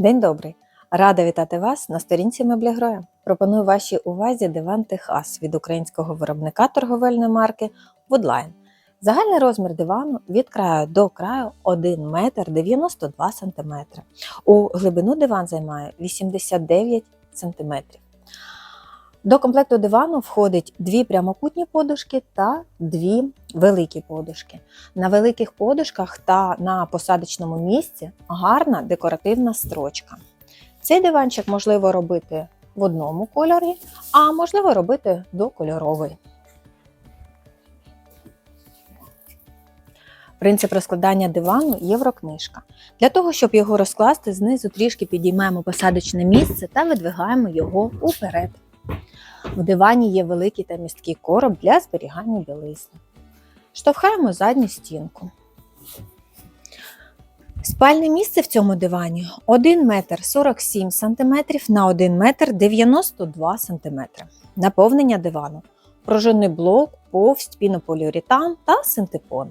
День добрий! Рада вітати вас на сторінці Меблігроя. Пропоную вашій увазі диван Техас від українського виробника торговельної марки Woodline. Загальний розмір дивану від краю до краю 1 метр 92 см. У глибину диван займає 89 см. До комплекту дивану входить дві прямокутні подушки та дві великі подушки. На великих подушках та на посадочному місці гарна декоративна строчка. Цей диванчик можливо робити в одному кольорі, а можливо робити двокольоровий. Принцип розкладання дивану єврокнижка. Для того, щоб його розкласти, знизу трішки підіймаємо посадочне місце та видвигаємо його уперед. В дивані є великий та місткий короб для зберігання білизни. Штовхаємо задню стінку. Спальне місце в цьому дивані 1 метр 47 см на 1 метр 92 см. Наповнення дивану. Пружинний блок, повсть, пінополіуретан та синтепон.